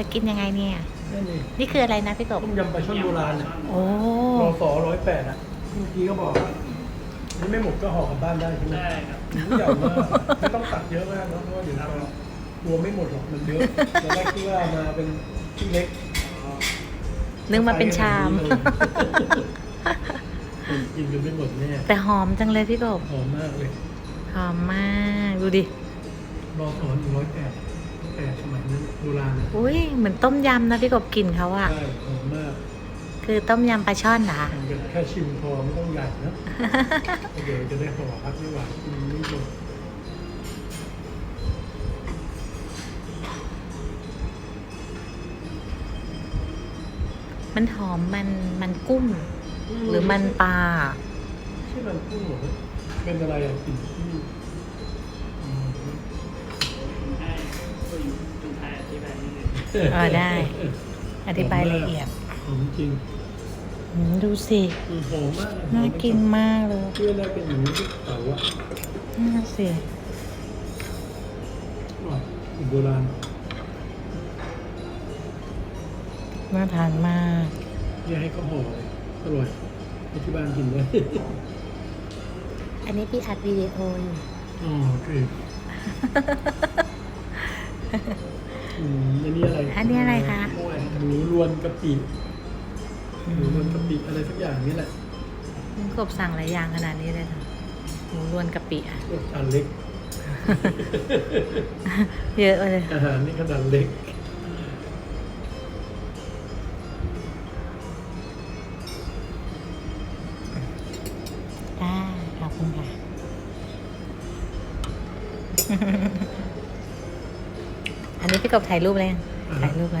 จะกินยังไงเนี่ย นี่นี่นี่คืออะไรนะพี่กบต้มยำปลาช่อนโบราณอะโอ้รอสอร้อยแปดอะเมื่อกี้ก็บอกว่านี่ไม่หมดก็ห่อกลับบ้านได้ใช่ไหมได้ครับ ใหญ่มากไม่ต้องตัดเยอะมากเนอะเพราะว่าเดี๋ยวเรากลัวไม่หมดหรอกมันเยอะตอนแรกคิดว่ามาเป็นชิ้นเล็กนึกมาเป็นชาม กินกันไม่หมดแน่แต่หอมจังเลยพี่กบหอมมากเลยหอมมาก ดูดิ รอสอนหนึ่งร้อยแปด แปดสมัยนั้นโบราณนะอุ้ยเหมือนต้มยำนะพี่กบกลิ่นเขาอะใช่หอมมากคือต้มยำปลาช่อนเหรอทำกันแค่ชิมพอไม่ต้องใหญ่นะเดี๋ยวจะได้ห่อพักไม่ไหวกินไม่หมดมันหอมมันมันกุ้ง หรือมันปลาไม่ใช่มันกุ้งเหรอเป็นอะไรอะกลิ่นที่ เออได้ อธิบายละเอียดหอมจริงอืมดูสิ อืมหอมมากเลยน่ากินมากเลยเพื่อนได้เป็นอย่างนี้ที่เต๋าอะน่าสิอร่อยสูตรโบราณน่าทานมาก เนี่ยให้เขาห่อเลยอร่อยไปที่บ้านกินเลยอันนี้พี่อัดวิดีโออยู่ อ๋อโอเค อืมอันนี้อะไรอันนี้อะไรคะหมูรวนกะปิหมูรวนกะปิอะไรสักอย่างนี่แหละพี่กบสั่งหลายอย่างขนาดนี้เลยนะหมูรวนกะปิอะรสจานเล็ก เยอะเลย อาหารนี่ขนาดเล็กได้ขอบคุณค่ะ อันนี้พี่กบถ่ายรูปเลยถ่ายรูปเลย